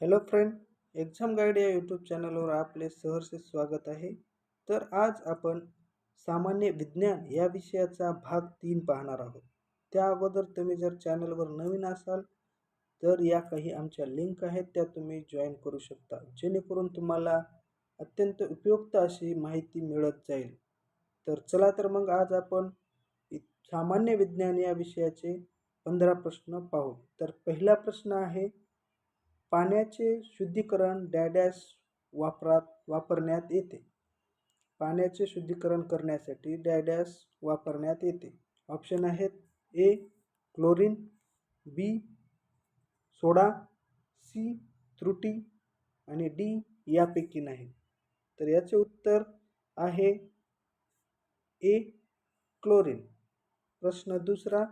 Hello friend exam guide या YouTube चॅनलवर आपले सहर्ष स्वागत आहे. तर आज आपण सामान्य विज्ञान या विषयाचा भाग तीन पाहणार आहोत. त्या अगोदर तुम्ही जर चॅनलवर नवीन असाल तर या काही आमच्या लिंक आहेत त्या तुम्ही जॉईन करू शकता. जेणेकरून तुम्हाला अत्यंत उपयुक्त अशी माहिती मिळत जाईल. तर चला तर मग आज आपण सामान्य विज्ञान या विषयाचे पंधरा प्रश्न पाहू. तर पहिला प्रश्न आहे पाण्याचे शुद्धीकरण डॅडॅश वापरात वापरण्यात येते. पाण्याचे शुद्धीकरण करण्यासाठी डॅडॅश वापरण्यात येते. ऑप्शन आहेत ए क्लोरीन बी सोडा सी त्रुटी आणि डी यापैकी नाही. तर याचे उत्तर आहे ए क्लोरीन. प्रश्न दुसरा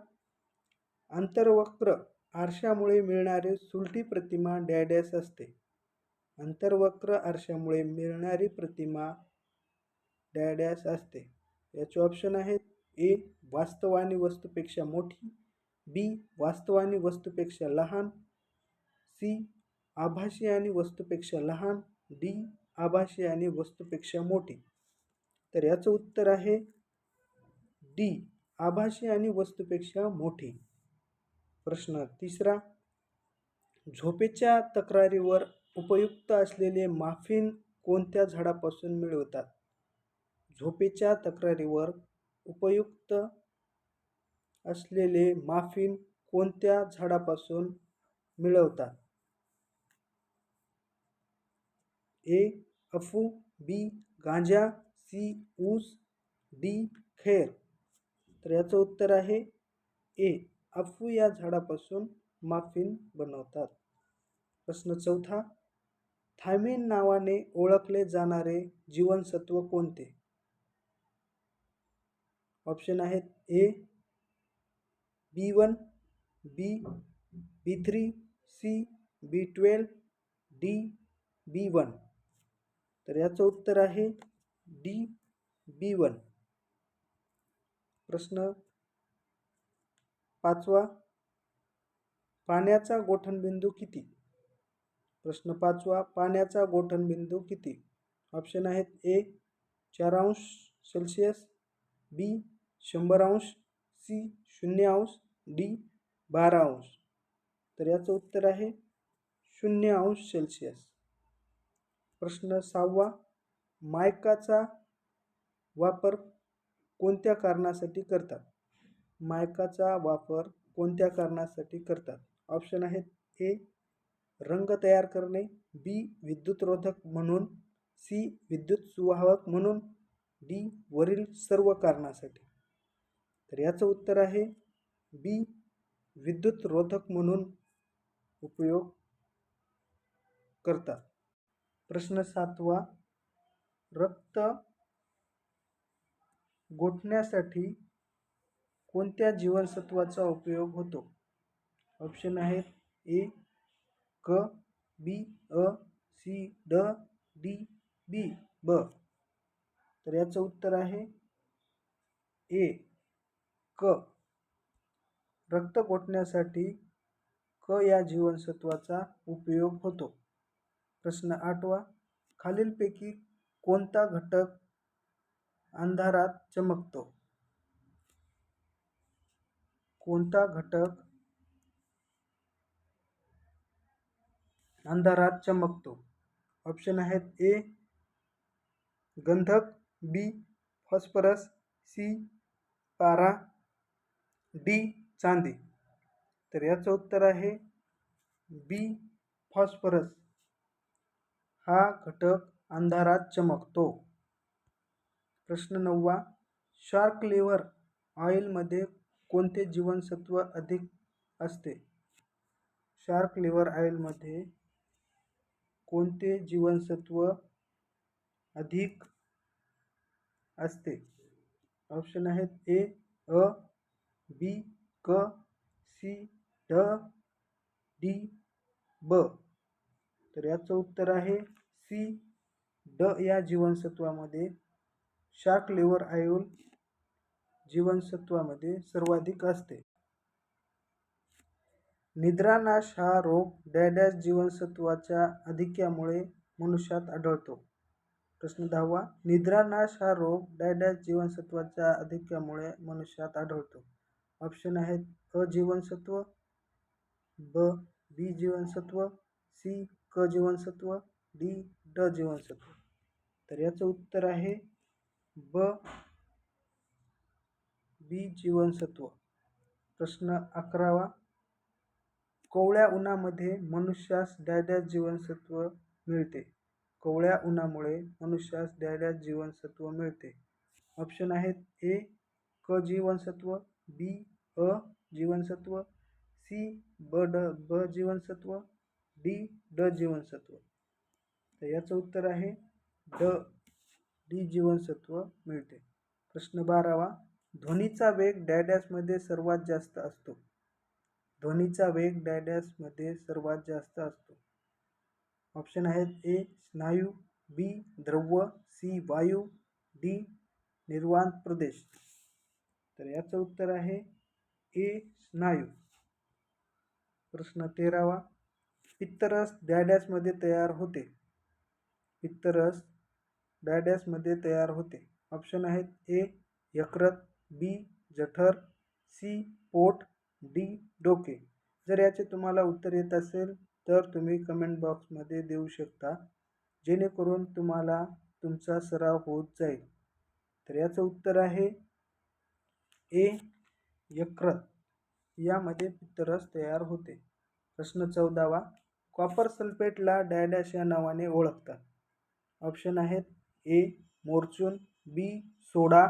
आंतरवक्र आरशामुळे मिळणारे सुलटी प्रतिमा डॅडॅस असते. अंतर्वक्र आरशामुळे मिळणारी प्रतिमा डॅडॅस असते. याचे ऑप्शन आहेत ए वास्तव आणि वस्तूपेक्षा मोठी बी वास्तव आणि वस्तूपेक्षा लहान सी आभाषी आणि वस्तूपेक्षा लहान डी आभाषी आणि वस्तूपेक्षा मोठी. तर याचं उत्तर आहे डी आभाषी आणि वस्तूपेक्षा मोठी. प्रश्न तिसरा झोपेच्या तक्रारीवर उपयुक्त असलेले माफिन कोणत्या झाडापासून मिळवतात? झोपेच्या तक्रारीवर उपयुक्त असलेले माफिन कोणत्या झाडापासून मिळवतात? ए अफू बी गांजा सी ऊस डी खैर. तर याचं उत्तर आहे ए. अफू या झाडापासून माफिन बनवतात. प्रश्न चौथा थायमिन नावाने ओळखले जाणारे जीवनसत्व कोणते? ऑप्शन आहेत A B one B B three C B twelve D B one. तर याचं उत्तर आहे डी बी वन. प्रश्न पाचवा पाण्याचा गोठणबिंदू किती? प्रश्न पाचवा पाण्याचा गोठणबिंदू किती? ऑप्शन आहेत ए चार अंश सेल्सिअस बी शंभर अंश सी शून्य अंश डी बारा अंश. तर याचं उत्तर आहे शून्य अंश सेल्सिअस. प्रश्न सहावा मायकाचा वापर कोणत्या कारणासाठी करतात? मायकाचा वापर कोणत्या कारणासाठी करतात? ऑप्शन आहेत ए रंग तयार करणे बी विद्युतरोधक म्हणून सी विद्युत सुवाहक म्हणून डी वरील सर्व कारणासाठी. तर याचं उत्तर आहे बी विद्युत रोधक म्हणून उपयोग करतात. प्रश्न सातवा रक्त गोठण्यासाठी कोणत्या जीवनसत्वाचा उपयोग होतो? ऑप्शन आहेत ए क बी अ सी ड डी बी ब तर याचं उत्तर आहे ए क रक्त गोठण्यासाठी क या जीवनसत्वाचा उपयोग होतो. प्रश्न आठवा. खालीलपैकी कोणता घटक अंधारात चमकतो? कोणता घटक अंधारात चमकतो? ऑप्शन आहेत ए गंधक बी फॉस्फरस सी पारा डी चांदी. तर याचं उत्तर आहे बी फॉस्फरस. हा घटक अंधारात चमकतो. प्रश्न नववा शार्क लिव्हर ऑइलमध्ये कोणते जीवनसत्व अधिक असते? शार्क लिव्हर ऑइलमध्ये कोणते जीवनसत्व अधिक असते? ऑप्शन आहेत ए अ बी क सी ड डी ब. तर याचं उत्तर आहे सी ड या जीवनसत्वामध्ये शार्क लिव्हर आयोल जीवनसत्वामध्ये सर्वाधिक असते. निद्रानाश हा रोग डॅडॅश जीवनसत्वाच्या अधिक्यामुळे मनुष्यात आढळतो. प्रश्न दहावा निद्रानाश हा रोग डॅडॅश जीवनसत्वाच्या अधिक्यामुळे मनुष्यात आढळतो. ऑप्शन आहेत अ जीवनसत्व ब बी जीवनसत्व सी क जीवनसत्व डी ड जीवनसत्व. तर याचं उत्तर आहे ब बी जीवनसत्व प्रश्न अकरावा. कोवळ्या उन्हामध्ये मनुष्यास डॅडॅश जीवनसत्व मिळते. कोवळ्या उन्हामुळे मनुष्यास डॅडॅश जीवनसत्व मिळते. ऑप्शन आहेत ए क जीवनसत्व बी अ जीवनसत्व सी ब ड ब जीवनसत्व डी ड जीवनसत्व तर याचं उत्तर आहे ड डी जीवनसत्व मिळते. प्रश्न बारावा. ध्वनीचा वेग डॅडॅसमध्ये सर्वात जास्त असतो. ध्वनीचा वेग डॅडॅसमध्ये सर्वात जास्त असतो. ऑप्शन आहेत ए स्नायू बी द्रव्य सी वायू डी निर्वाण प्रदेश. तर याचं उत्तर आहे ए स्नायू. प्रश्न तेरावा. पित्तरस डॅडॅसमध्ये तयार होते. पित्तरस डॅडॅसमध्ये तयार होते. ऑप्शन आहेत ए यकृत बी जठर सी पोट डी डोके. जर याचे तुम्हाला उत्तर येत असेल तर तुम्ही कमेंट बॉक्समध्ये देऊ शकता. जेणेकरून तुम्हाला तुमचा सराव होत जाईल. तर याचं उत्तर आहे ए यकृत. यामध्ये पित्तरस तयार होते. प्रश्न चौदावा कॉपर सल्फेटला डॅडॅश या नावाने ओळखतात. ऑप्शन आहेत ए मोर्चून बी सोडा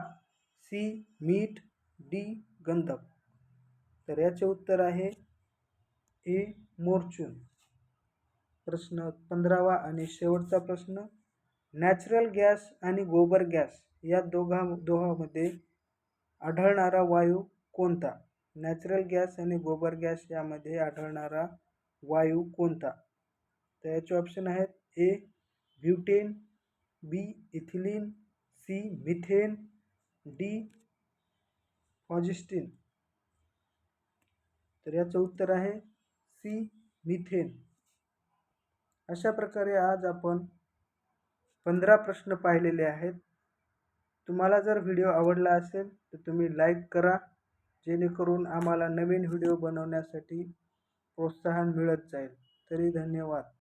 सी मीठ डी गंधक. तर याचे उत्तर आहे ए मोरचून. प्रश्न पंधरावा आणि शेवटचा प्रश्न नॅचरल गॅस आणि गोबर गॅस या दोघा दोहामध्ये आढळणारा वायू कोणता? नॅचरल गॅस आणि गोबर गॅस यामध्ये आढळणारा वायू कोणता? तर याचे ऑप्शन आहेत A butane B ethylene C methane D. ऑजिस्टिन तर याचं उत्तर आहे सी. मिथेन. अशा प्रकारे आज आपण पंधरा प्रश्न पाहिलेले आहेत. तुम्हाला जर व्हिडिओ आवडला असेल तर तुम्ही लाईक करा. जेणेकरून आम्हाला नवीन व्हिडिओ बनवण्यासाठी प्रोत्साहन मिळत जाईल. तरी धन्यवाद.